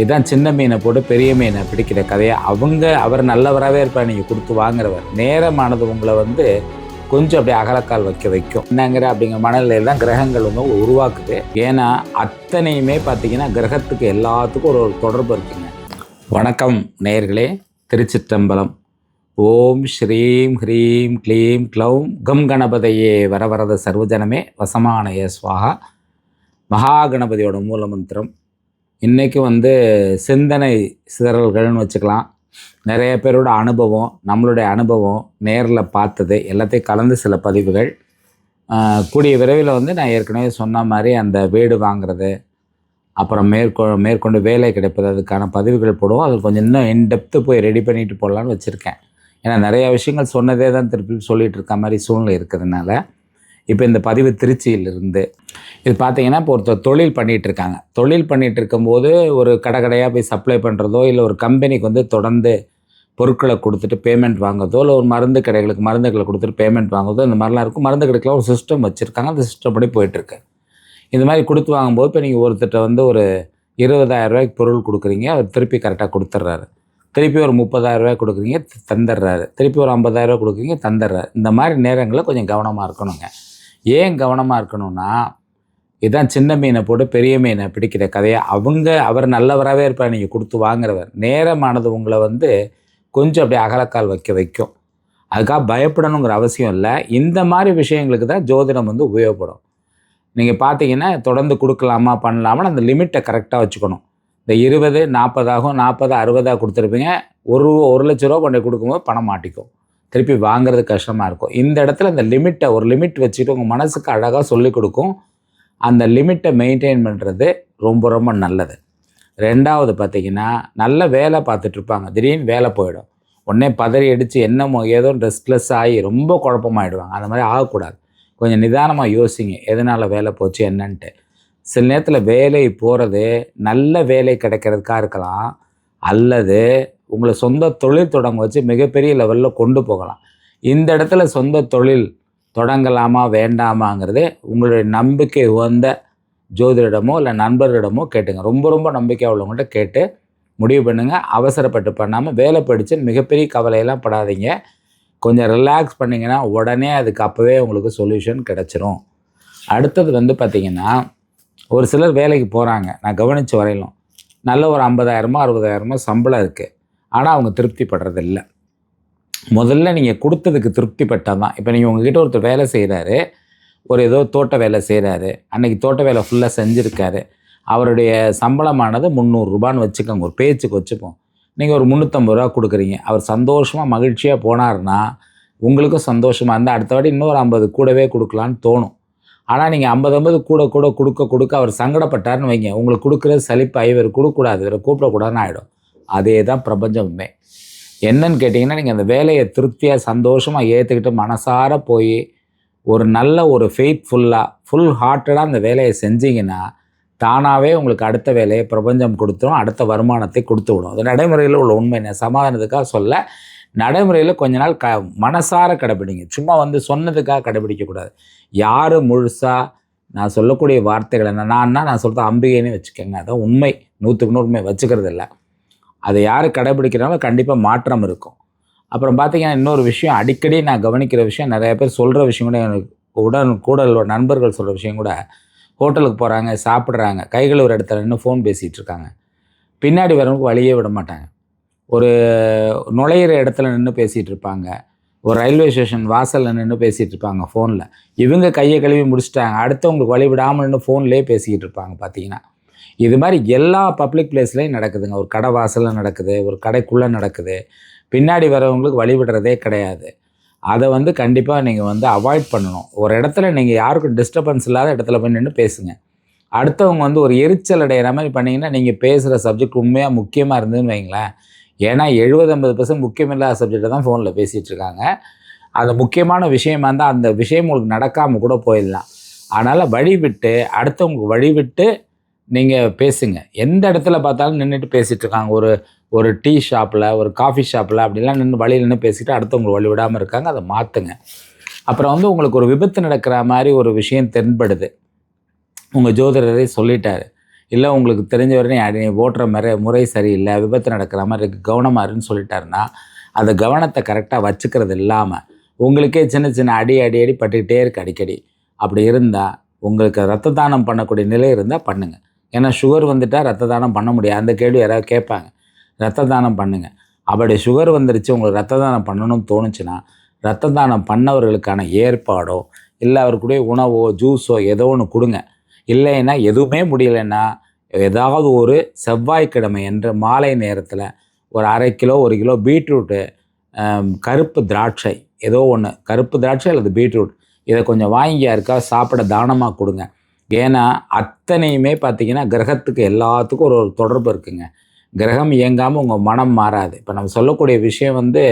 இதுதான் சின்ன மீனை போட்டு பெரிய மீனை பிடிக்கிற கதையை? அவங்க அவர் நல்லவராகவே இருப்பார். நீங்கள் கொடுத்து வாங்குறவர். நேரமானது உங்களை வந்து கொஞ்சம் அப்படியே அகலக்கால் வைக்க வைக்கும். என்னங்கிற அப்படிங்கிற மனநிலையில் தான் கிரகங்கள் வந்து உருவாக்குது. ஏன்னா அத்தனையுமே பார்த்தீங்கன்னா கிரகத்துக்கு எல்லாத்துக்கும் ஒரு ஒரு தொடர்பு இருக்குங்க. வணக்கம் நேர்களே திருச்சிற்றம்பலம். ஓம் ஸ்ரீம் ஹ்ரீம் க்ளீம் க்ளௌம். கம் கணபதையே. வரவரத சர்வஜனமே வசமானய ஸ்வாகா மகா கணபதியோட மூல மந்திரம். இன்றைக்கி வந்து சிந்தனை சிதறல்கள்னு வச்சுக்கலாம். நிறைய பேரோட அனுபவம் நம்மளுடைய அனுபவம் நேரில் பார்த்தது எல்லாத்தையும் கலந்து சில பதிவுகள். கூடிய விரைவில் வந்து நான் ஏற்கனவே சொன்ன மாதிரி அந்த வீடு வாங்குறது அப்புறம் மேற்கொ மேற்கொண்டு வேலை கிடைப்பது அதுக்கான பதிவுகள் போடுவோம். அது கொஞ்சம் இன்னும் இன்டெப்த்து போய் ரெடி பண்ணிட்டு போடலான்னு வச்சுருக்கேன். ஏன்னா நிறையா விஷயங்கள் சொன்னதே தான் திருப்பி சொல்லிகிட்டு இருக்க மாதிரி சூழ்நிலை இருக்கிறதுனால. இப்போ இந்த பதிவு திருச்சியிலிருந்து இது பார்த்தீங்கன்னா இப்போ ஒருத்தர் தொழில் பண்ணிகிட்டு இருக்காங்க தொழில் பண்ணிகிட்டு இருக்கும்போது ஒரு கடை கடையாக போய் சப்ளை பண்ணுறதோ இல்லை ஒரு கம்பெனிக்கு வந்து தொடர்ந்து பொருட்களை கொடுத்துட்டு பேமெண்ட் வாங்குறதோ இல்லை ஒரு மருந்து கடைகளுக்கு மருந்துகளை கொடுத்துட்டு பேமெண்ட் வாங்குறதோ இந்த மாதிரிலாம் இருக்கும். மருந்து கடைக்கெலாம் ஒரு சிஸ்டம் வச்சுருக்காங்க. அந்த சிஸ்டம் படி போயிட்டுருக்கு இந்த மாதிரி கொடுத்து வாங்கும்போது இப்போ நீங்கள் ஒருத்தர்கிட்ட வந்து ஒரு இருபதாயிரம் ரூபாய்க்கு பொருள் கொடுக்குறீங்க. அவர் திருப்பி கரெக்டாக கொடுத்துட்றாரு. திருப்பி ஒரு முப்பதாயிரம் கொடுக்குறீங்க தந்துடுறாரு. திருப்பி ஒரு ஐம்பதாயிரம் கொடுக்குறீங்க தந்துடுறாரு. இந்த மாதிரி நேரங்களில் கொஞ்சம் கவனமாக இருக்கணுங்க. ஏன் கவனமாக இருக்கணும்னா இதுதான் சின்ன மீனை போட்டு பெரிய மீனை பிடிக்கிற கதையை அவங்க அவர் நல்லவராகவே இருப்பார். நீங்கள் கொடுத்து வாங்குறவர். நேரமானது உங்களை வந்து கொஞ்சம் அப்படியே அகலக்கால் வைக்க வைக்கும். அதுக்காக பயப்படணுங்கிற அவசியம் இல்லை. இந்த மாதிரி விஷயங்களுக்கு தான் ஜோதிடம் வந்து உபயோகப்படும். நீங்கள் பார்த்தீங்கன்னா தொடர்ந்து கொடுக்கலாமா பண்ணலாமா அந்த லிமிட்டை கரெக்டாக வச்சுக்கணும். இந்த இருபது நாற்பதாகும் நாற்பது அறுபதாக கொடுத்துருப்பீங்க. ஒரு ஒரு லட்ச ரூபா கொண்டு கொடுக்கும்போது பணம் மாட்டிக்கும். திருப்பி வாங்குறது கஷ்டமாக இருக்கும். இந்த இடத்துல இந்த லிமிட்டை ஒரு லிமிட் வச்சுட்டு உங்கள் மனசுக்கு அழகாக சொல்லிக் கொடுக்கும். அந்த லிமிட்டை மெயின்டைன் பண்ணுறது ரொம்ப ரொம்ப நல்லது. ரெண்டாவது பார்த்தீங்கன்னா நல்ல வேலை பார்த்துட்ருப்பாங்க திடீர்னு வேலை போயிடும். உடனே பதறி அடித்து என்னமோ ஏதோ ரெஸ்ட்லெஸ் ஆகி ரொம்ப குழப்பமாயிடுவாங்க. அந்த மாதிரி ஆகக்கூடாது. கொஞ்சம் நிதானமாக யோசிங்க. எதனால் வேலை போச்சு என்னன்ட்டு. சில நேரத்தில் வேலை போகிறது நல்ல வேலை கிடைக்கிறதுக்காக இருக்கலாம். அல்லது உங்களை சொந்த தொழில் தொடங்க வச்சு மிகப்பெரிய லெவலில் கொண்டு போகலாம். இந்த இடத்துல சொந்த தொழில் தொடங்கலாமா வேண்டாமாங்கிறதே உங்களுடைய நம்பிக்கை உகந்த ஜோதிடமோ இல்லை நண்பர்களிடமோ கேட்டுங்க. ரொம்ப ரொம்ப நம்பிக்கை உள்ளவங்கள்ட்ட கேட்டு முடிவு பண்ணுங்கள் அவசரப்பட்டு பண்ணாமல் வேலை படித்து மிகப்பெரிய கவலையெல்லாம் படாதீங்க. கொஞ்சம் ரிலாக்ஸ் பண்ணிங்கன்னா உடனே அதுக்கு அப்போவே உங்களுக்கு சொல்யூஷன் கிடச்சிரும். அடுத்தது வந்து பார்த்திங்கன்னா ஒரு சிலர் வேலைக்கு போகிறாங்க நான் கவனித்து வரையிலும் நல்ல ஒரு ஐம்பதாயிரமோ அறுபதாயிரமோ சம்பளம் இருக்குது ஆனால் அவங்க திருப்திப்படுறதில்ல. முதல்ல நீங்கள் கொடுத்ததுக்கு திருப்திப்பட்டால் தான். இப்போ நீங்கள் உங்ககிட்ட ஒருத்தர் வேலை செய்கிறாரு ஒரு ஏதோ தோட்ட வேலை செய்கிறாரு அன்னைக்கு தோட்ட வேலை ஃபுல்லாக செஞ்சுருக்காரு. அவருடைய சம்பளமானது முந்நூறுரூபான்னு வச்சுக்கோங்க ஒரு பேச்சுக்கு வச்சுப்போம். நீங்கள் ஒரு முந்நூற்றம்பது ரூபா கொடுக்குறீங்க. அவர் சந்தோஷமாக மகிழ்ச்சியாக போனாருன்னா உங்களுக்கும் சந்தோஷமாக இருந்தால் அடுத்த வாட்டி இன்னொரு ஐம்பது கூடவே கொடுக்கலான்னு தோணும். ஆனால் நீங்கள் ஐம்பது ஐம்பது கூட கூட கொடுக்க கொடுக்க அவர் சங்கடப்பட்டாருன்னு வைங்க. உங்களுக்கு கொடுக்குறது சலிப்பு இவர் கொடுக்கக்கூடாது. இவரை கூப்பிடக்கூடாதுன்னு ஆகிடும் அதே தான் பிரபஞ்சமுமே என்னன்னு கேட்டிங்கன்னா நீங்கள் அந்த வேலையை திருப்தியாக சந்தோஷமாக ஏற்றுக்கிட்டு மனசார போய் ஒரு நல்ல ஒரு ஃபெய்த்ஃபுல்லாக ஃபுல் ஹார்ட்டடாக அந்த வேலையை செஞ்சீங்கன்னா தானாகவே உங்களுக்கு அடுத்த வேலையை பிரபஞ்சம் கொடுத்துரும் அடுத்த வருமானத்தை கொடுத்து விடும். அது நடைமுறையில் உள்ள உண்மை. நான் சமாதானத்துக்காக சொல்ல நடைமுறையில் கொஞ்ச நாள் க மனசார கடைபிடிங்க. சும்மா வந்து சொன்னதுக்காக கடைபிடிக்கக்கூடாது யார் முழுசாக நான் சொல்லக்கூடிய வார்த்தைகள் என்ன நான்னா நான் சொல்கிறது அம்பிகைன்னு வச்சுக்கோங்க. அதான் உண்மை. நூற்றுக்கு நூறு உண்மை வச்சுக்கிறது இல்லை அதை யார் கடைபிடிக்கிறாங்களோ கண்டிப்பாக மாற்றம் இருக்கும். அப்புறம் பார்த்தீங்கன்னா இன்னொரு விஷயம் அடிக்கடி நான் கவனிக்கிற விஷயம் நிறைய பேர் சொல்கிற விஷயம் கூட எனக்கு உடன் கூட நண்பர்கள் சொல்கிற விஷயம் கூட ஹோட்டலுக்கு போகிறாங்க சாப்பிட்றாங்க கைகள் ஒரு இடத்துல நின்று ஃபோன் பேசிகிட்டு இருக்காங்க. பின்னாடி வரவங்களுக்கு வழியே விட மாட்டாங்க. ஒரு நுழையிற இடத்துல நின்று பேசிகிட்டு இருப்பாங்க. ஒரு ரயில்வே ஸ்டேஷன் வாசலில் நின்று பேசிகிட்டு இருப்பாங்க ஃபோனில் இவங்க கையை கழுவி முடிச்சிட்டாங்க அடுத்தவங்களுக்கு வழி விடாமல் நின்று ஃபோன்லேயே பேசிக்கிட்டு இருப்பாங்க பார்த்தீங்கன்னா இது மாதிரி எல்லா பப்ளிக் பிளேஸ்லையும் நடக்குதுங்க. ஒரு கடை வாசலில் நடக்குது ஒரு கடைக்குள்ளே நடக்குது. பின்னாடி வரவங்களுக்கு வழி விடுறதே கிடையாது. அதை வந்து கண்டிப்பாக நீங்கள் வந்து அவாய்ட் பண்ணணும். ஒரு இடத்துல நீங்கள் யாருக்கும் டிஸ்டர்பன்ஸ் இல்லாத இடத்துல போய் நின்று பேசுங்க. அடுத்தவங்க வந்து ஒரு எரிச்சல் அடைகிற மாதிரி பண்ணிங்கன்னா நீங்கள் பேசுகிற சப்ஜெக்ட் உண்மையாக முக்கியமாக இருந்ததுன்னு வைங்களேன். ஏன்னா எழுபது ஐம்பது பர்சன்ட் முக்கியமில்லாத சப்ஜெக்டை தான் ஃபோனில் பேசிகிட்டு இருக்காங்க. அது முக்கியமான விஷயமா இருந்தால் அந்த விஷயம் உங்களுக்கு நடக்காமல் கூட போயிடலாம். அதனால் வழி விட்டு அடுத்தவங்களுக்கு வழி விட்டு நீங்கள் பேசுங்க. எந்த இடத்துல பார்த்தாலும் நின்றுட்டு பேசிகிட்டு இருக்காங்க. ஒரு ஒரு டீ ஷாப்பில் ஒரு காஃபி ஷாப்பில் அப்படிலாம் நின்று வழியில் நின்று பேசிட்டு அடுத்தவங்க வழி விடாமல் இருக்காங்க. அதை மாற்றுங்க அப்புறம் வந்து உங்களுக்கு ஒரு விபத்து நடக்கிற மாதிரி ஒரு விஷயம் தென்படுது. உங்கள் ஜோதிடரை சொல்லிட்டாரு. இல்லை உங்களுக்கு தெரிஞ்ச வரையும் அடி ஓட்டுற மாதிரி முறை சரியில்லை. விபத்து நடக்கிற மாதிரி இருக்குது கவனமாக இருன்னு சொல்லிட்டாருன்னா அந்த கவனத்தை கரெக்டாக வச்சுக்கிறது இல்லாமல் உங்களுக்கே சின்ன சின்ன அடி அடி அடி பட்டுக்கிட்டே இருக்குது அடிக்கடி. அப்படி இருந்தால் உங்களுக்கு ரத்த தானம் பண்ணக்கூடிய நிலை இருந்தால் பண்ணுங்கள் ஏன்னா சுகர் வந்துட்டால் ரத்த தானம் பண்ண முடியாது. அந்த கேள்வி யாராவது கேட்பாங்க. ரத்த தானம் பண்ணுங்கள் அப்படி சுகர் வந்துருச்சு உங்களுக்கு ரத்த தானம் பண்ணணும்னு தோணுச்சுன்னா ரத்த தானம் பண்ணவர்களுக்கான ஏற்பாடோ இல்லை அவருக்குடைய உணவோ ஜூஸோ ஏதோ ஒன்று கொடுங்க. இல்லைன்னா எதுவுமே முடியலைன்னா ஏதாவது ஒரு செவ்வாய்க்கிழமை என்று மாலை நேரத்தில் ஒரு அரை கிலோ ஒரு கிலோ பீட்ரூட்டு கருப்பு திராட்சை ஏதோ ஒன்று கருப்பு திராட்சை அல்லது பீட்ரூட். இதை கொஞ்சம் வாங்கி யாருக்கா சாப்பிட தானமாக கொடுங்க. ஏன்னா அத்தனையுமே பார்த்தீங்கன்னா கிரகத்துக்கு எல்லாத்துக்கும் ஒரு ஒரு தொடர்பு இருக்குங்க. கிரகம் இயங்காமல் உங்கள் மனம் மாறாது. இப்போ நம்ம சொல்லக்கூடிய விஷயம் வந்து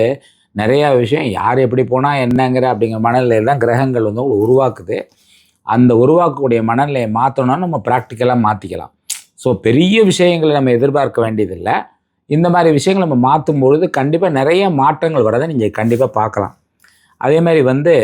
நிறையா விஷயம் யார் எப்படி போனால் என்னங்கிற அப்படிங்கிற மனநிலையில் தான் கிரகங்கள் வந்து உங்களுக்கு உருவாக்குது. அந்த உருவாக்கக்கூடிய மனநிலையை மாற்றணும்னா நம்ம ப்ராக்டிக்கலாக மாற்றிக்கலாம் ஸோ பெரிய விஷயங்களை நம்ம எதிர்பார்க்க வேண்டியதில்லை. இந்த மாதிரி விஷயங்களை நம்ம மாற்றும் பொழுது கண்டிப்பாக நிறைய மாற்றங்கள் வரதை நீங்கள் கண்டிப்பாக பார்க்கலாம். அதே மாதிரி வந்து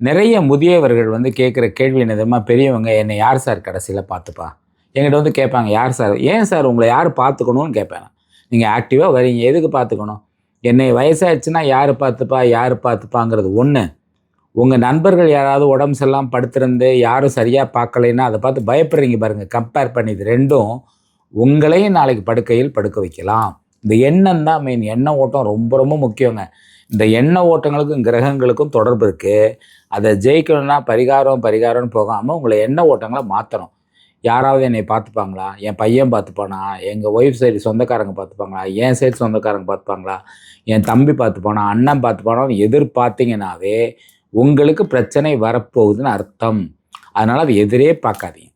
நிறைய முதியவர்கள் வந்து கேட்குற கேள்வி என்ன தெரியுமா? பெரியவங்க என்னை யார் சார் கடைசியில் பார்த்துப்பா? என்கிட்ட வந்து கேட்பாங்க யார் சார்? ஏன் சார்? உங்களை யார் பார்த்துக்கணும்னு கேட்பேன் நீங்கள் ஆக்டிவாக வரீங்க. எதுக்கு பார்த்துக்கணும்? என்னை வயசாகிடுச்சுன்னா யார் பார்த்துப்பா? யார் பார்த்துப்பாங்கிறது ஒன்று உங்கள் நண்பர்கள் யாராவது உடம்பு சரியில்லாம படுத்திருந்து யாரும் சரியாக பார்க்கலைன்னா அதை பார்த்து பயப்படுறீங்க பாருங்கள் கம்பேர் பண்ணி ரெண்டும் உங்களையும் நாளைக்கு படுக்கையில் படுக்க வைக்கலாம். இந்த எண்ணம் தான் மெயின் எண்ண ஓட்டம் ரொம்ப ரொம்ப முக்கியங்க. இந்த எண்ண ஓட்டங்களுக்கும் கிரகங்களுக்கும் தொடர்பு இருக்குது அதை ஜெயிக்கணும்னா பரிகாரம் பரிகாரம்னு போகாமல் உங்களை எண்ண ஓட்டங்களை மாற்றணும் யாராவது என்னை பார்த்துப்பாங்களா? என் பையன் பார்த்துப்பானா? எங்கள் ஒய்ஃப் சைடு சொந்தக்காரங்க பார்த்துப்பாங்களா? என் சைடு சொந்தக்காரங்க பார்த்துப்பாங்களா? என் தம்பி பார்த்துப்பானா? அண்ணன் பார்த்துப்பானான்னு எதிர்பார்த்தீங்கன்னாவே உங்களுக்கு பிரச்சனை வரப்போகுதுன்னு அர்த்தம். அதனால் அது எதிரே பார்க்காதீங்க.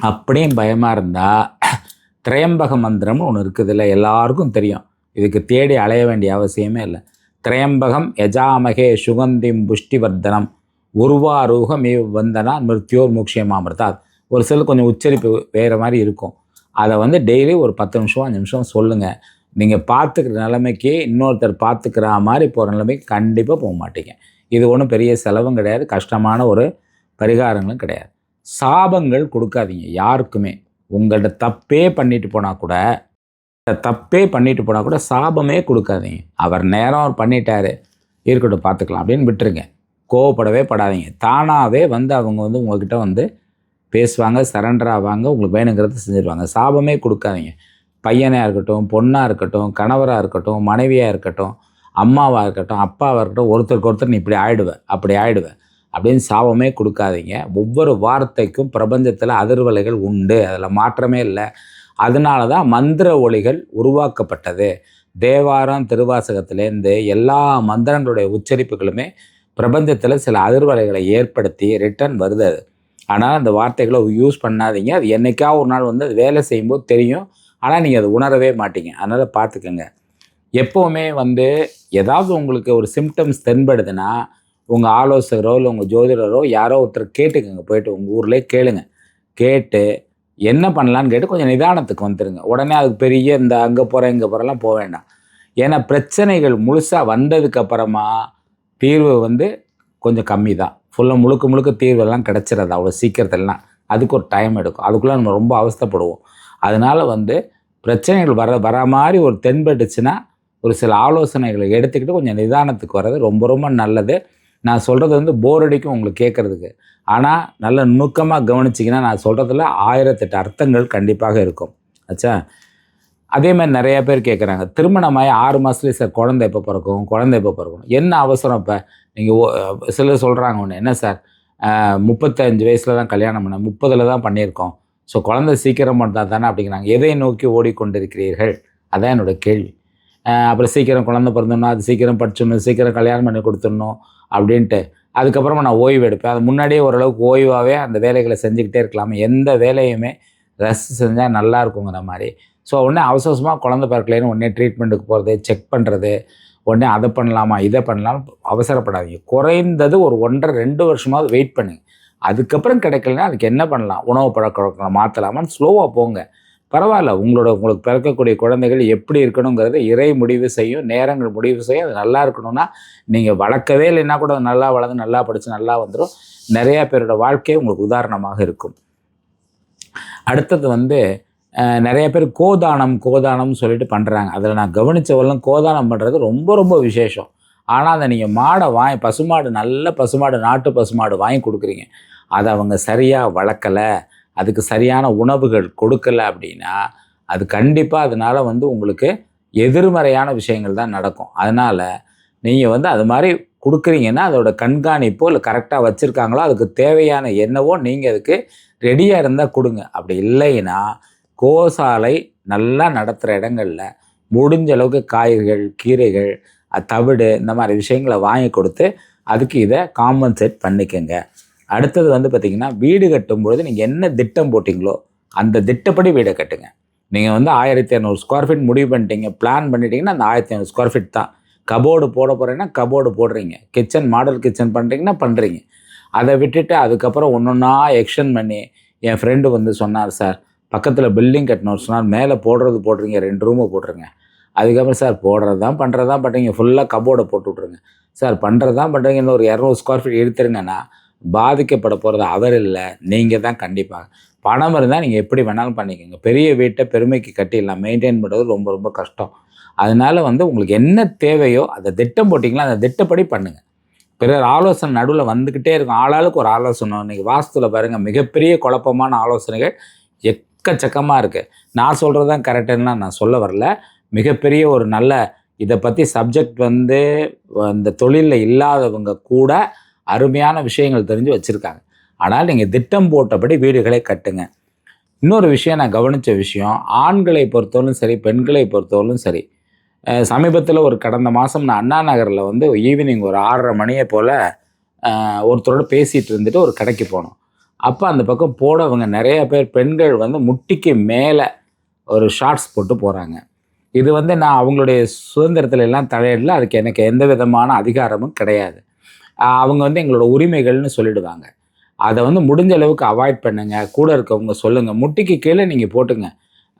அப்படியும் பயமாக இருந்தால் திரையம்பக மந்திரம்னு ஒன்று இருக்குதுல்ல எல்லாருக்கும் தெரியும். இதுக்கு தேடி அலைய வேண்டிய அவசியமே இல்லை. திரையம்பகம் யஜாமகே சுகந்திம் புஷ்டிவர்தனம். உருவாரூகம் வந்தனா மிருத்தியோர் முக்ஷயமாமிருத்தாத் ஒரு சில கொஞ்சம் உச்சரிப்பு வேறு மாதிரி இருக்கும். அதை வந்து டெய்லி ஒரு பத்து நிமிஷம் அஞ்சு நிமிஷம் சொல்லுங்கள் நீங்கள் பார்த்துக்கிற நிலைமைக்கு இன்னொருத்தர் பார்த்துக்கிற மாதிரி போகிற நிலைமைக்கு கண்டிப்பாக போக மாட்டீங்க. இது ஒன்றும் பெரிய செலவும் கிடையாது. கஷ்டமான ஒரு பரிகாரங்களும் கிடையாது. சாபங்கள் கொடுக்காதீங்க யாருக்குமே. உங்கள்கிட்ட தப்பே பண்ணிட்டு போனால் கூட தப்பே பண்ணிட்டு போனால் கூட சாபமே கொடுக்காதீங்க. அவர் நேரம் அவர் பண்ணிட்டாரு. இருக்கட்டும் பார்த்துக்கலாம் அப்படின்னு விட்டுருங்க. கோவப்படவே படாதீங்க. தானாகவே வந்து அவங்க வந்து உங்ககிட்ட வந்து பேசுவாங்க சரண்டர் ஆவாங்க உங்களுக்கு வேணுங்கிறத செஞ்சுருவாங்க. சாபமே கொடுக்காதீங்க. பையனாக இருக்கட்டும் பொண்ணாக இருக்கட்டும் கணவராக இருக்கட்டும் மனைவியாக இருக்கட்டும் அம்மாவாக இருக்கட்டும் அப்பாவாக இருக்கட்டும் ஒருத்தருக்கு ஒருத்தர் நீ இப்படி ஆயிடுவேன் அப்படி ஆயிடுவேன் அப்படின்னு சாபமே கொடுக்காதீங்க. ஒவ்வொரு வார்த்தைக்கும் பிரபஞ்சத்தில் அதிர்வலைகள் உண்டு. அதில் மாற்றமே இல்லை. அதனால தான் மந்திர ஒளிகள் உருவாக்கப்பட்டது. தேவாரம் திருவாசகத்திலேருந்து எல்லா மந்திரங்களுடைய உச்சரிப்புகளுமே பிரபஞ்சத்தில் சில அதிர்வலைகளை ஏற்படுத்தி ரிட்டர்ன் வருது. அது ஆனால் அந்த வார்த்தைகளை யூஸ் பண்ணாதீங்க. அது என்னைக்கா ஒரு நாள் வந்து அது வேலை செய்யும்போது தெரியும். ஆனால் நீங்கள் அதை உணரவே மாட்டீங்க. அதனால் பார்த்துக்கோங்க. எப்போவுமே வந்து ஏதாவது உங்களுக்கு ஒரு சிம்டம்ஸ் தென்படுதுன்னா உங்கள் ஆலோசகரோ இல்லை உங்கள் ஜோதிடரோ யாரோ ஒருத்தர் கேட்டுக்கோங்க. போயிட்டு உங்கள் ஊர்லேயே கேளுங்க. கேட்டு என்ன பண்ணலான்னு கேட்டு கொஞ்சம் நிதானத்துக்கு வந்துடுங்க உடனே அதுக்கு பெரிய இந்த அங்கே போகிறேன் இங்கே போகிறலாம் போக வேண்டாம். ஏன்னா பிரச்சனைகள் முழுசாக வந்ததுக்கப்புறமா தீர்வு வந்து கொஞ்சம் கம்மி தான். ஃபுல்லாக முழுக்க முழுக்க தீர்வெல்லாம் கிடச்சிடாது அவ்வளோ சீக்கிரத்திலலாம். அதுக்கு ஒரு டைம் எடுக்கும். அதுக்குள்ளே நம்ம ரொம்ப அவஸ்தைப்படுவோம். அதனால் வந்து பிரச்சனைகள் வர வர மாதிரி ஒரு தென்பட்டுச்சுன்னா ஒரு சில ஆலோசனைகளை எடுத்துக்கிட்டு கொஞ்சம் நிதானத்துக்கு வர்றது ரொம்ப ரொம்ப நல்லது. நான் சொல்கிறது வந்து போர் அடிக்கும் உங்களுக்கு கேட்குறதுக்கு ஆனால் நல்ல நுணுக்கமாக கவனிச்சிங்கன்னா நான் சொல்கிறதுல ஆயிரத்தெட்டு அர்த்தங்கள் கண்டிப்பாக இருக்கும். ஆச்சா அதே மாதிரி நிறைய பேர் கேட்குறாங்க திருமணமாகி ஆறு மாதத்துலேயே சார் குழந்தை எப்போ பிறக்கும்? குழந்தை எப்போ பிறக்கும்? என்ன அவசரம் இப்போ? நீங்கள் சிலர் சொல்கிறாங்க ஒன்று என்ன சார் முப்பத்தஞ்சு வயசில் தான் கல்யாணம் பண்ண முப்பதில் தான் பண்ணியிருக்கோம். ஸோ குழந்தை சீக்கிரம் பண்ணால் தானே? அப்படிங்கிறாங்க. எதை நோக்கி ஓடிக்கொண்டிருக்கிறீர்கள்? அதான் என்னோட கேள்வி. அப்புறம் சீக்கிரம் குழந்தை பிறந்தணும் அது சீக்கிரம் படிச்சிடணும் சீக்கிரம் கல்யாணம் பண்ணி கொடுத்துடணும். அப்படின்ட்டு. அதுக்கப்புறமா நான் ஓய்வு எடுப்பேன். அது முன்னாடியே ஓரளவுக்கு ஓய்வாகவே அந்த வேலைகளை செஞ்சுக்கிட்டே இருக்கலாம். எந்த வேலையுமே ரசித்து செஞ்சால் நல்லா இருக்குங்கிற மாதிரி. ஸோ உடனே அவசரமாக குழந்தை பிறக்கலைன்னு உடனே ட்ரீட்மெண்ட்டுக்கு போகிறது செக் பண்ணுறது உடனே அதை பண்ணலாமா இதை பண்ணலாம் அவசரப்படாதீங்க. குறைந்தது ஒரு ஒன்றரை ரெண்டு வருஷமாவது வெயிட் பண்ணுங்க. அதுக்கப்புறம் கிடைக்கலனா அதுக்கு என்ன பண்ணலாம்? உணவு பழக்க மாற்றலாமான்னு ஸ்லோவாக போங்க. பரவாயில்ல உங்களோட உங்களுக்கு பிறக்கக்கூடிய குழந்தைகள் எப்படி இருக்கணுங்கிறத இறை முடிவு செய்யும் நேரங்கள் முடிவு செய்யும் அது நல்லா இருக்கணும்னா நீங்கள் வளர்க்கவே இல்லைன்னா கூட அது நல்லா வளர்ந்து நல்லா படித்து நல்லா வந்துடும் நிறையா பேரோட வாழ்க்கை உங்களுக்கு உதாரணமாக இருக்கும். அடுத்தது வந்து நிறைய பேர் கோதானம் கோதானம்னு சொல்லிட்டு பண்ணுறாங்க அதில் நான் கவனித்தவரெல்லாம் கோதானம் பண்ணுறது ரொம்ப ரொம்ப விசேஷம். ஆனால் அதை நீங்கள் மாடை வாங்கி பசுமாடு நல்ல பசுமாடு நாட்டு பசுமாடு வாங்கி கொடுக்குறீங்க. அதை அவங்க சரியாக வளர்க்கலை. அதுக்கு சரியான உணவுகள் கொடுக்கல அப்படின்னா அது கண்டிப்பாக அதனால் வந்து உங்களுக்கு எதிர்மறையான விஷயங்கள் தான் நடக்கும். அதனால் நீங்கள் வந்து அது மாதிரி கொடுக்குறீங்கன்னா அதோட கண்காணிப்போ இல்லை கரெக்டாக வச்சுருக்காங்களோ அதுக்கு தேவையான என்னவோ நீங்கள் அதுக்கு ரெடியாக இருந்தால் கொடுங்க. அப்படி இல்லைன்னா கோசாலை நல்லா நடத்துகிற இடங்களில் முடிஞ்ச அளவுக்கு காய்கறிகள் கீரைகள் தவிடு இந்த மாதிரி விஷயங்களை வாங்கி கொடுத்து அதுக்கு இதை காம்பன்சேட் பண்ணிக்கங்க. அடுத்தது வந்து பார்த்திங்கன்னா வீடு கட்டும்பொழுது நீங்கள் என்ன திட்டம் போட்டிங்களோ அந்த திட்டப்படி வீடை கட்டுங்க. நீங்கள் வந்து ஆயிரத்தி இரநூறு ஸ்கொயர் ஃபீட் முடிவு பண்ணிட்டீங்க பிளான் பண்ணிட்டீங்கன்னா அந்த ஆயிரத்தி இரநூறு ஸ்கொயர் ஃபீட் தான். கபோர்டு போட போகிறீங்கன்னா கபோர்டு போடுறீங்க. கிச்சன் மாடல் கிச்சன் பண்ணுறீங்கன்னா பண்ணுறீங்க அதை விட்டுட்டு அதுக்கப்புறம் ஒன்று ஒன்றா எக்ஷன் பண்ணி என் ஃப்ரெண்டு வந்து சொன்னார் சார் பக்கத்தில் பில்டிங் கட்டணும். சொன்னார் மேலே போடுறது போடுறீங்க ரெண்டு ரூமை போட்டுருங்க. அதுக்கப்புறம் சார் போடுறது தான் பண்ணுறது தான் பண்ணுறீங்க ஃபுல்லாக கபோர்டை போட்டு விட்ருங்க சார் பண்ணுறது தான் பண்ணுறீங்க இன்னும் ஒரு இரநூறு ஸ்கொயர் ஃபீட் எடுத்துருங்கன்னா பாதிக்கப்பட போகிறது அவர் இல்லை நீங்கள் தான் கண்டிப்பாக பணம் இருந்தால் நீங்கள் எப்படி வேணாலும் பண்ணிக்கோங்க. பெரிய வீட்டை பெருமைக்கு கட்டிடலாம். மெயின்டைன் பண்ணுறது ரொம்ப ரொம்ப கஷ்டம். அதனால் வந்து உங்களுக்கு என்ன தேவையோ அதை திட்டம் போட்டிங்களா அந்த திட்டப்படி பண்ணுங்கள் பிறர் ஆலோசனை நடுவில் வந்துக்கிட்டே இருக்கும். ஆளாளுக்கு ஒரு ஆலோசனை இன்றைக்கி வாஸ்துவில் பாருங்கள் மிகப்பெரிய குழப்பமான ஆலோசனைகள் எக்கச்சக்கமாக இருக்குது நான் சொல்கிறது தான் கரெக்டுன்னா நான் சொல்ல வரல. மிகப்பெரிய ஒரு நல்ல இதை பற்றி சப்ஜெக்ட் வந்து இந்த தொழிலில் இல்லாதவங்க கூட அருமையான விஷயங்கள் தெரிஞ்சு வச்சுருக்காங்க. ஆனால் நீங்கள் திட்டம் போட்டபடி வீடுகளை கட்டுங்க. இன்னொரு விஷயம் நான் கவனித்த விஷயம் ஆண்களை பொறுத்தவரையும் சரி பெண்களை பொறுத்தவரையும் சரி. சமீபத்தில் ஒரு கடந்த மாதம் நான் அண்ணா நகரில் வந்து ஈவினிங் ஒரு ஆறரை மணியை போல் ஒருத்தரோட பேசிகிட்டு இருந்துட்டு ஒரு கடைக்கு போனோம். அப்போ அந்த பக்கம் போடவங்க நிறைய பேர் பெண்கள் வந்து முட்டிக்கு மேலே ஒரு ஷார்ட்ஸ் போட்டு போகிறாங்க இது வந்து நான் அவங்களுடைய சுதந்திரத்துல எல்லாம் தலையிடல அதுக்கு எனக்கு எந்த விதமான அதிகாரமும் கிடையாது. அவங்க வந்து எங்களோட உரிமைகள்னு சொல்லிடுவாங்க. அதை வந்து முடிஞ்ச அளவுக்கு அவாய்ட் பண்ணுங்க. கூட இருக்கவங்க சொல்லுங்க. முட்டிக்கு கீழே நீங்கள் போட்டுங்க.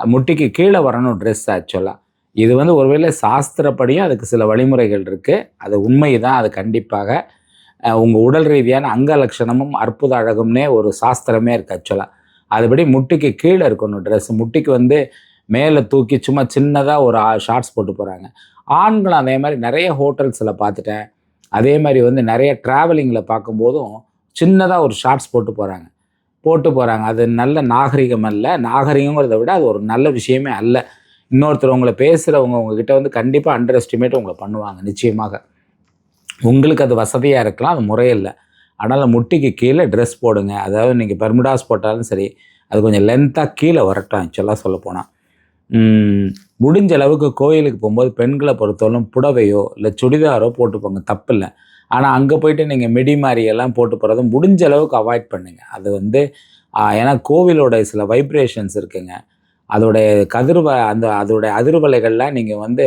முட்டிக்கு கீழே வரணும் ட்ரெஸ் ஆக்சுவலாக இது வந்து ஒருவேளை சாஸ்திரப்படியும் அதுக்கு சில வழிமுறைகள் இருக்குது அது உண்மை தான் அது கண்டிப்பாக உங்கள் உடல் ரீதியான அங்க லட்சணமும் அற்புத அழகும்னே ஒரு சாஸ்திரமே இருக்குது ஆக்சுவலாக அதுபடி முட்டிக்கு கீழே இருக்கணும் ட்ரெஸ் முட்டிக்கு வந்து மேலே தூக்கி சும்மா சின்னதாக ஒரு ஷார்ட்ஸ் போட்டு போகிறாங்க ஆண்களும் அதே மாதிரி நிறைய ஹோட்டல்ஸில் பார்த்துட்டேன். அதே மாதிரி வந்து நிறைய ட்ராவலிங்கில் பார்க்கும்போதும் சின்னதாக ஒரு ஷார்ட்ஸ் போட்டு போகிறாங்க போட்டு போகிறாங்க அது நல்ல நாகரிகம் அல்ல. நாகரிகங்கிறத விட அது ஒரு நல்ல விஷயமே அல்ல. இன்னொருத்தர் உங்களை பேசுகிறவங்க உங்ககிட்ட வந்து கண்டிப்பாக அண்டர் எஸ்டிமேட் உங்களை பண்ணுவாங்க நிச்சயமாக. உங்களுக்கு அது வசதியாக இருக்கலாம். அது முறையில்லை. அதனால் முட்டிக்கு கீழே ட்ரெஸ் போடுங்க. அதாவது நீங்கள் பெர்முடாஸ் போட்டாலும் சரி அது கொஞ்சம் லென்த்தாக கீழே வரட்டும். ஆக்சுவலாக சொல்ல போனால் முடிஞ்ச அளவுக்கு கோயிலுக்கு போகும்போது பெண்களை பொறுத்தவரைக்கும் புடவையோ இல்லை சுடிதாரோ போட்டு போங்க தப்பில்லை. ஆனால் அங்கே போயிட்டு நீங்கள் மிடி மாதிரியெல்லாம் போட்டு போகிறதும் முடிஞ்ச அளவுக்கு அவாய்ட் பண்ணுங்கள் அது வந்து ஏன்னா கோவிலோட சில வைப்ரேஷன்ஸ் இருக்குங்க. அதோடைய கதிர்வ அந்த அதோடைய அதிர்வலைகள்லாம் நீங்கள் வந்து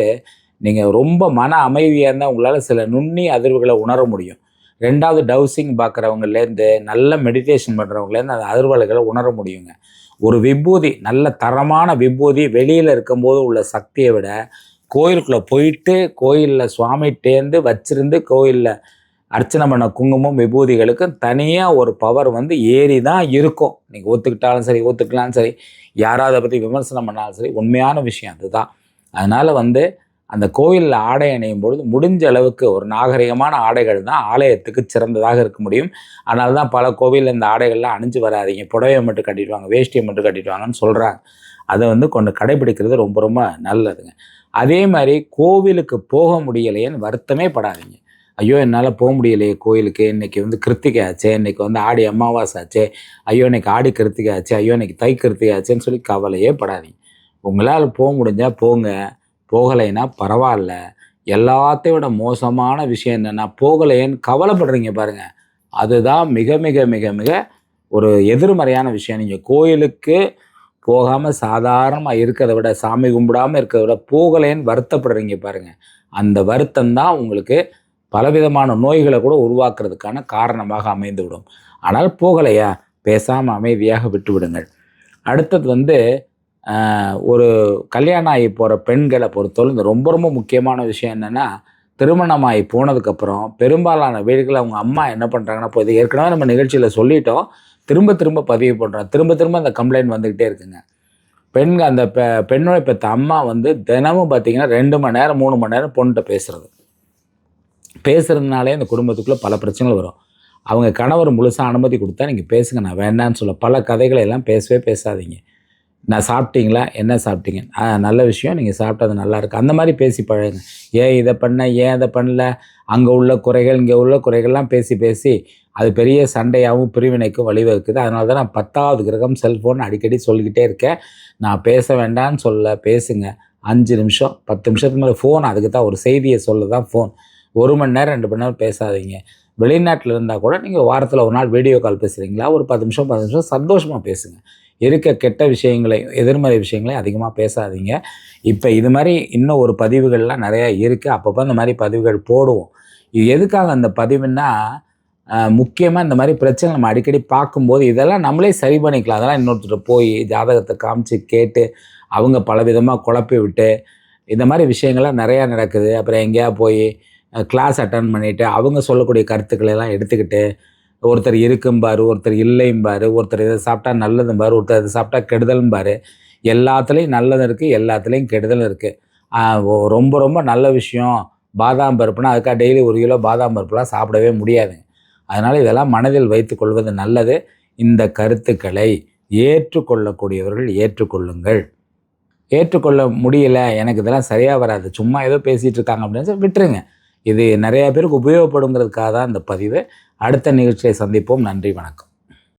நீங்கள் ரொம்ப மன அமைதியாக இருந்தால் உங்களால் சில நுண்ணி அதிர்வுகளை உணர முடியும். ரெண்டாவது டவுசிங் பார்க்குறவங்கலேருந்து நல்ல மெடிடேஷன் பண்ணுறவங்கலேருந்து அந்த அதிர்வலைகளை உணர முடியுங்க. ஒரு விபூதி நல்ல தரமான விபூதி வெளியில் இருக்கும்போது உள்ள சக்தியை விட கோயிலுக்குள்ளே போயிட்டு கோயிலில் சுவாமிகிட்டேருந்து வச்சிருந்து கோயிலில் அர்ச்சனை பண்ண குங்குமம் விபூதிகளுக்கு தனியாக ஒரு பவர் வந்து ஏறி தான் இருக்கும். நீங்கள் ஒத்துக்கிட்டாலும் சரி ஒத்துக்கலாலும் சரி யாராவது அதை பற்றி விமர்சனம் பண்ணாலும் சரி உண்மையான விஷயம் அதுதான். அதனால் வந்து அந்த கோயிலில் ஆடை அணியும் பொழுது முடிஞ்ச அளவுக்கு ஒரு நாகரிகமான ஆடைகள் தான் ஆலயத்துக்கு சிறந்ததாக இருக்க முடியும். அதனால தான் பல கோவிலில் இந்த ஆடைகள்லாம் அணிஞ்சு வராதீங்க. புடவையை மட்டும் கட்டிடுவாங்க வேஷ்டியை மட்டும் கட்டிடுவாங்கன்னு சொல்கிறாங்க அதை வந்து கொண்டு கடைபிடிக்கிறது ரொம்ப ரொம்ப நல்லதுங்க. அதே மாதிரி கோவிலுக்கு போக முடியலையேன்னு வருத்தமே படாதீங்க. ஐயோ என்னால் போக முடியலையே கோயிலுக்கு இன்றைக்கி வந்து கிருத்திகை ஆச்சே இன்னைக்கு வந்து ஆடி அமாவாசை ஆச்சே. ஐயோ இன்றைக்கி ஆடி கிருத்திகை ஆச்சு. ஐயோ இன்றைக்கி தை கிருத்திகை ஆச்சுன்னு சொல்லி கவலையே படாதீங்க. உங்களால் போக முடிஞ்சால் போங்க. போகலைன்னா பரவாயில்ல. எல்லாத்தையும் விட மோசமான விஷயம் என்னென்னா போகலையேன்னு கவலைப்படுறீங்க பாருங்க. அதுதான் மிக மிக மிக மிக ஒரு எதிர்மறையான விஷயம். நீங்கள் கோயிலுக்கு போகாமல் சாதாரணமாக இருக்கிறத விட சாமி கும்பிடாமல் இருக்கிறத விட போகலைன்னு வருத்தப்படுறீங்க பாருங்கள் அந்த வருத்தம் தான் உங்களுக்கு பலவிதமான நோய்களை கூட உருவாக்குறதுக்கான காரணமாக அமைந்து விடும் ஆனால் போகலையா? பேசாமல் அமைதியாக விட்டு விடுங்கள் அடுத்தது வந்து ஒரு கல்யாணம் ஆகி போகிற பெண்களை பொறுத்தவரை இந்த ரொம்ப ரொம்ப முக்கியமான விஷயம் என்னென்னா திருமணமாகி போனதுக்கப்புறம் பெரும்பாலான வீடுகளில் அவங்க அம்மா என்ன பண்ணுறாங்கன்னா இப்போ இது ஏற்கனவே நம்ம நிகழ்ச்சியில் சொல்லிட்டோம். திரும்ப திரும்ப பதிவு பண்ணுறோம் திரும்ப திரும்ப அந்த கம்ப்ளைண்ட் வந்துக்கிட்டே இருக்குங்க. பெண் அந்த பெ பெண்ணோட பெற்ற அம்மா வந்து தினமும் பார்த்திங்கன்னா ரெண்டு மணி நேரம் மூணு மணி நேரம் பொண்ணுகிட்ட பேசுகிறது பேசுகிறதுனாலே அந்த குடும்பத்துக்குள்ளே பல பிரச்சனைகள் வரும். அவங்க கணவர் முழுசாக அனுமதி கொடுத்தா நீங்கள் பேசுங்க நான் வேண்டான்னு சொல்ல பல கதைகளை எல்லாம் பேசவே பேசாதீங்க. நான் சாப்பிட்டீங்களா? என்ன சாப்பிட்டீங்க? ஆ நல்ல விஷயம். நீங்கள் சாப்பிட்டது நல்லாயிருக்கு அந்த மாதிரி பேசி பழகுங்க. ஏன் இதை பண்ண? ஏன் அதை பண்ணல? அங்கே உள்ள குறைகள் இங்கே உள்ள குறைகள்லாம் பேசி பேசி அது பெரிய சண்டையாகவும் பிரிவினைக்கும் வழிவகுக்குது. அதனால தான் நான் பத்தாவது கிரகம் செல்ஃபோன் அடிக்கடி சொல்லிக்கிட்டே இருக்கேன். நான் பேச வேண்டாம்னு சொல்ல பேசுங்க. அஞ்சு நிமிஷம் பத்து நிமிஷத்துக்கு மேலே ஃபோன் அதுக்கு தான் ஒரு செய்தியை சொல்ல தான் ஃபோன் ஒரு மணி நேரம் ரெண்டு மணி நேரம் பேசாதீங்க. வெளிநாட்டில் இருந்தால் கூட நீங்கள் வாரத்தில் ஒரு நாள் வீடியோ கால் பேசுகிறீங்களா ஒரு பத்து நிமிஷம் பத்து நிமிஷம் சந்தோஷமாக பேசுங்க. இருக்க கெட்ட விஷயங்களை எதிர்மறை விஷயங்களை அதிகமாக பேசாதீங்க. இப்போ இது மாதிரி இன்னும் ஒரு பதிவுகள்லாம் நிறையா இருக்குது அப்பப்போ இந்த மாதிரி பதிவுகள் போடுவோம். இது எதுக்காக அந்த பதிவுன்னா முக்கியமாக இந்த மாதிரி பிரச்சனை நம்ம அடிக்கடி பார்க்கும்போது இதெல்லாம் நம்மளே சரி பண்ணிக்கலாம். அதெல்லாம் இன்னொருத்தர் போய் ஜாதகத்தை காமிச்சு கேட்டு அவங்க பலவிதமாக குழப்பி விட்டு இந்த மாதிரி விஷயங்கள்லாம் நிறையா நடக்குது. அப்புறம் எங்கேயா போய் கிளாஸ் அட்டன் பண்ணிவிட்டு அவங்க சொல்லக்கூடிய கருத்துக்களை எல்லாம் எடுத்துக்கிட்டு ஒருத்தர் இருக்கும்பார் ஒருத்தர் இல்லைம்பார் ஒருத்தர் இதை சாப்பிட்டா நல்லதும்பார் ஒருத்தர் இதை சாப்பிட்டா கெடுதலும்பார் எல்லாத்துலேயும் நல்லதும் இருக்குது எல்லாத்துலேயும் கெடுதலும் இருக்குது ரொம்ப ரொம்ப நல்ல விஷயம். பாதாம் பருப்புனா அதுக்காக டெய்லி ஒரு கிலோ பாதாம் பருப்புலாம் சாப்பிடவே முடியாதுங்க அதனால் இதெல்லாம் மனதில் வைத்துக்கொள்வது நல்லது. இந்த கருத்துக்களை ஏற்றுக்கொள்ளக்கூடியவர்கள் ஏற்றுக்கொள்ளுங்கள். ஏற்றுக்கொள்ள முடியல எனக்கு இதெல்லாம் சரியாக வராது. சும்மா ஏதோ பேசிகிட்டு இருக்காங்க அப்படின்னு சொல்லி விட்டுருங்க. இது நிறையா பேருக்கு உபயோகப்படுங்கிறதுக்காக தான் இந்த பதிவு. அடுத்த நிகழ்ச்சியை சந்திப்போம். நன்றி வணக்கம்.